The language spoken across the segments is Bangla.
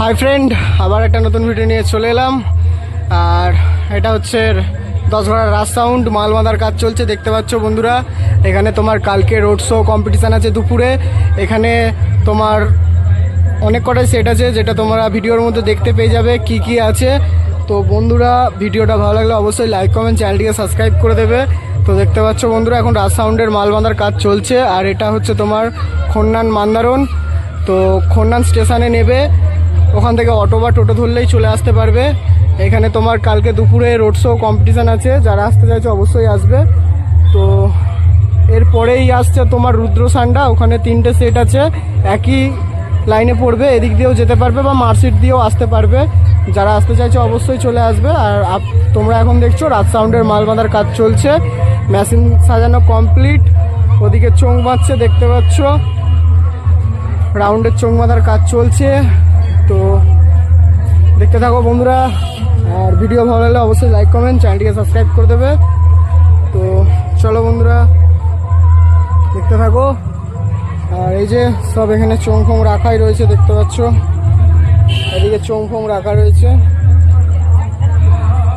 হাই ফ্রেন্ড আবার একটা নতুন ভিডিও নিয়ে চলে এলাম। আর এটা হচ্ছে দশগড়ার রাজ সাউন্ড মাল বাঁধার কাজ চলছে, দেখতে পাচ্ছ বন্ধুরা। এখানে তোমার কালকে রোড শো কম্পিটিশান আছে দুপুরে। এখানে তোমার অনেক কটাই সেট আছে, যেটা তোমরা ভিডিওর মধ্যে দেখতে পেয়ে যাবে কি কি আছে। তো বন্ধুরা, ভিডিওটা ভালো লাগলে অবশ্যই লাইক কমেন্ট চ্যানেলটিকে সাবস্ক্রাইব করে দেবে। তো দেখতে পাচ্ছ বন্ধুরা, এখন রাজ সাউন্ডের মাল বাঁধার কাজ চলছে। আর এটা হচ্ছে তোমার খন্নান মান্দারণ। তো খন্নান স্টেশনে নেবে। ওখান থেকে অটো বা টোটো ধরলেই চলে আসতে পারবে। এখানে তোমার কালকে দুপুরে রোড শো কম্পিটিশান আছে, যারা আসতে চাইছে অবশ্যই আসবে। তো এরপরেই আসছে তোমার রুদ্র সান্ডা, ওখানে তিনটে সেট আছে, একই লাইনে পড়বে, এদিক দিয়েও যেতে পারবে বা মার্কশিট দিয়েও আসতে পারবে। যারা আসতে চাইছে অবশ্যই চলে আসবে। আর তোমরা এখন দেখছ রাত সাউন্ডের মাল বাঁধার কাজ চলছে। মেশিন সাজানো কমপ্লিট ওদিকে চোখ বাঁধছে, দেখতে পাচ্ছ। রাউন্ডের চোখ বাঁধার কাজ চলছে। তো দেখতে থাকো বন্ধুরা। আর ভিডিও ভালো লাগলে অবশ্যই লাইক কমেন্ট চ্যানেলটিকে সাবস্ক্রাইব করে দেবে। তো চলো বন্ধুরা, দেখতে থাকো। আর এই যে সব এখানে চোং ফোং রাখাই রয়েছে, দেখতে পাচ্ছ। এদিকে চোং ফোং রাখা রয়েছে।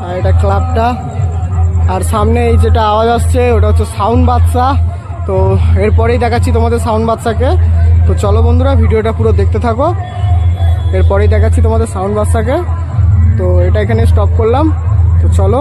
আর এটা ক্লাবটা। আর সামনে এই যেটা আওয়াজ আসছে, ওটা হচ্ছে সাউন্ড বাচ্চা। তো এরপরেই দেখাচ্ছি তোমাদের সাউন্ড বাচ্চাকে। তো চলো বন্ধুরা, ভিডিওটা পুরো দেখতে থাকো। এরপরেই দেখাচ্ছি তোমাদের সাউন্ড বাচ্চাকে। তো এটা এখানে স্টপ করলাম। তো চলো।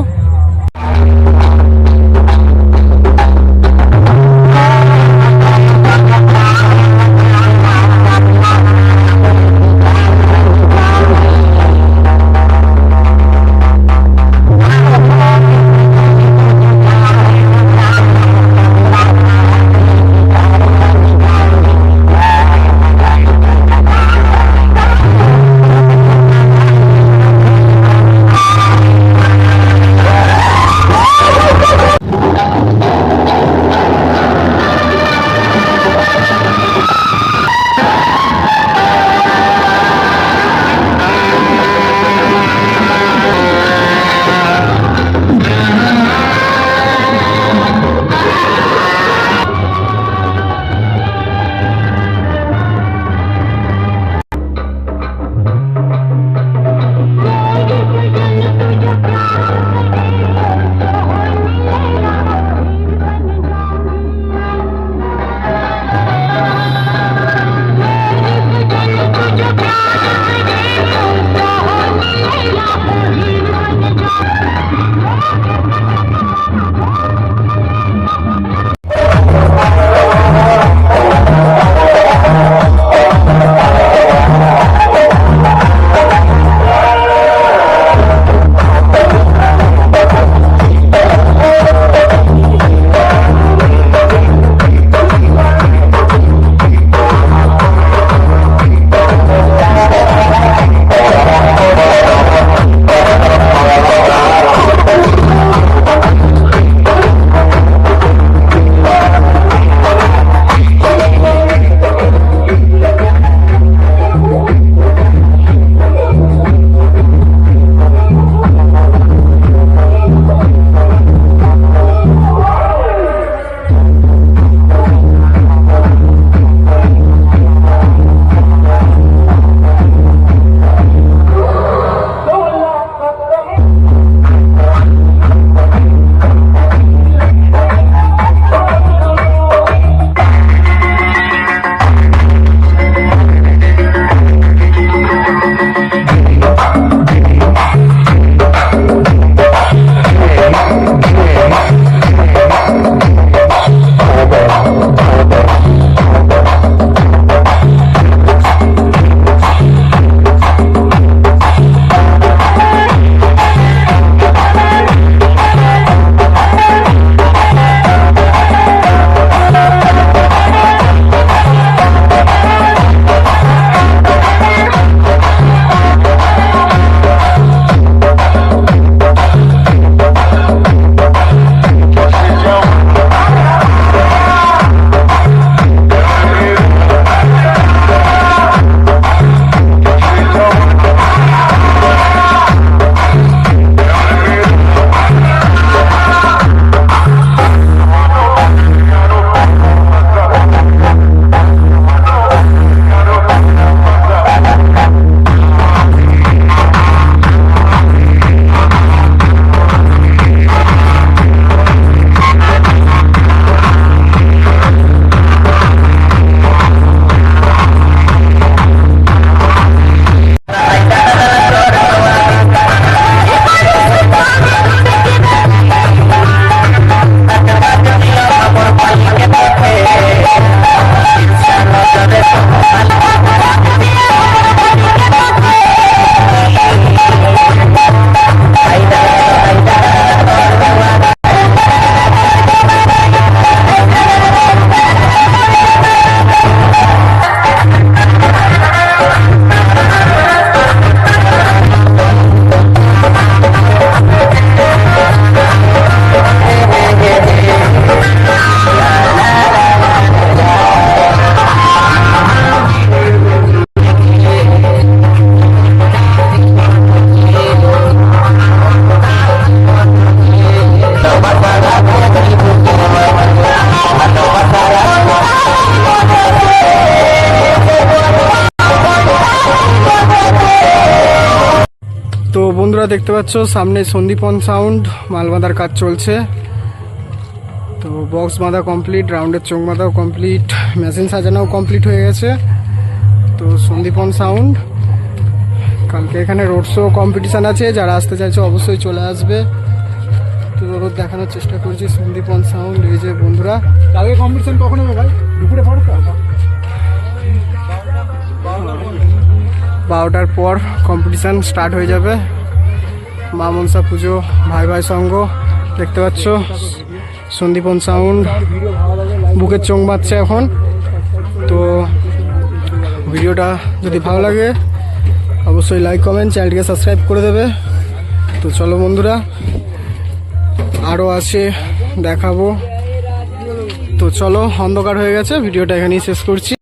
বন্ধুরা দেখতে পাচ্ছ সামনে সন্দীপন সাউন্ড মাল বাঁধার কাজ চলছে। তো বক্স বাঁধা কমপ্লিট রাউন্ডের চোখ বাঁধাও কমপ্লিট মেশিন সাজানোও কমপ্লিট হয়ে গেছে। তো সন্দীপন সাউন্ড কালকে এখানে রোড শো কম্পিটিশান আছে যারা আসতে চাইছে অবশ্যই চলে আসবে। তো দেখানোর চেষ্টা করছি সন্দীপন সাউন্ড এই যে বন্ধুরা। কালকে কম্পিটিশন কখন হবে ভাই? দুপুরে পর বারোটার পর কম্পিটিশান স্টার্ট হয়ে যাবে। মা মনসা পুজো, ভাই ভাই সঙ্গ, দেখতে পাচ্ছ? সন্দীপন সাউন্ড, বুকের চোখ বাঁধছে এখন। তো ভিডিওটা যদি ভালো লাগে, অবশ্যই লাইক কমেন্ট চ্যানেলটিকে সাবস্ক্রাইব করে দেবে। তো চলো বন্ধুরা আরও আছে, দেখাবো। তো চলো, অন্ধকার হয়ে গেছে, ভিডিওটা এখানেই শেষ করছি।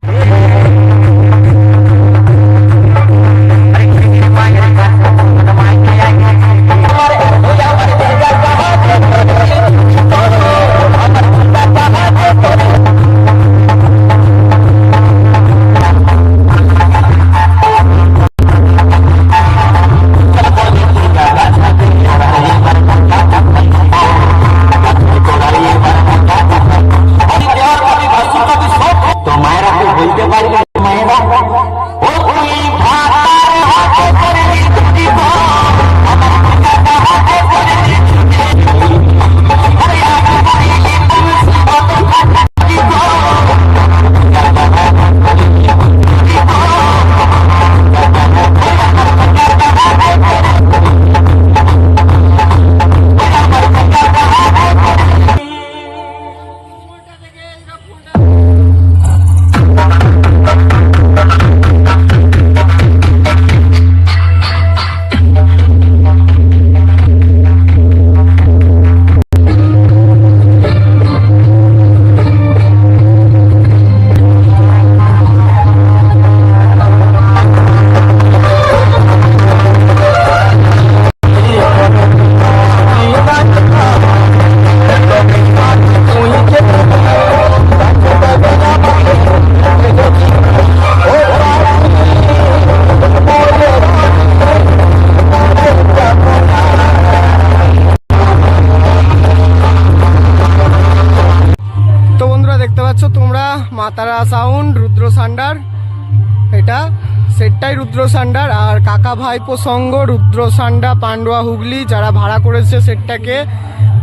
সেটটাই রুদ্র সান্ডার আর কাকা ভাইপো সঙ্গ, রুদ্র সান্ডা, পান্ডুয়া হুগলি যারা ভাড়া করেছে সেটটাকে।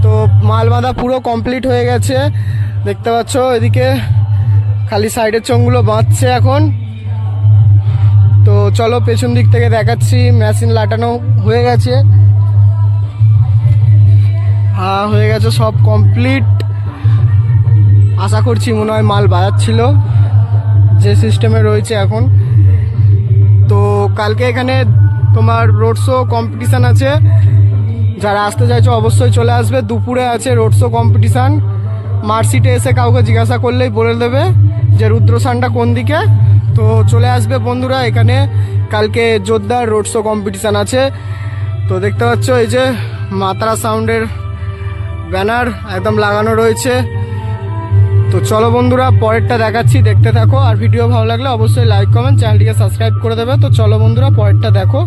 তো মালবাঁধা পুরো কমপ্লিট হয়ে গেছে। দেখতে পাচ্ছ, এদিকে খালি সাইডের চোঙগুলো বাঁধছে এখন। তো চলো পেছন দিক থেকে দেখাচ্ছি মেশিন লাটানো হয়ে গেছে। হ্যাঁ হয়ে গেছে সব কমপ্লিট আশা করছি মনে হয় মাল বাজাচ্ছিল। যে সিস্টেমে রয়েছে এখন। কালকে এখানে তোমার রোড শো কম্পিটিশান আছে। যারা আসতে চাইছো অবশ্যই চলে আসবে। দুপুরে আছে রোড শো কম্পিটিশান মার্কশিটে এসে কাউকে জিজ্ঞাসা করলেই বলে দেবে যে রুদ্রসানটা কোন দিকে। তো চলে আসবে বন্ধুরা এখানে। কালকে জোরদার রোড শো কম্পিটিশান আছে। তো দেখতে পাচ্ছ এই যে মাতারা সাউন্ডের ব্যানার একদম লাগানো রয়েছে। চলো বন্ধুরা, পরেরটা দেখাচ্ছি, দেখতে থাকো। আর ভিডিও ভালো লাগলে অবশ্যই লাইক কমেন্ট চ্যানেলটিকে সাবস্ক্রাইব করে দেবে। তো চলো বন্ধুরা, পরেরটা দেখো।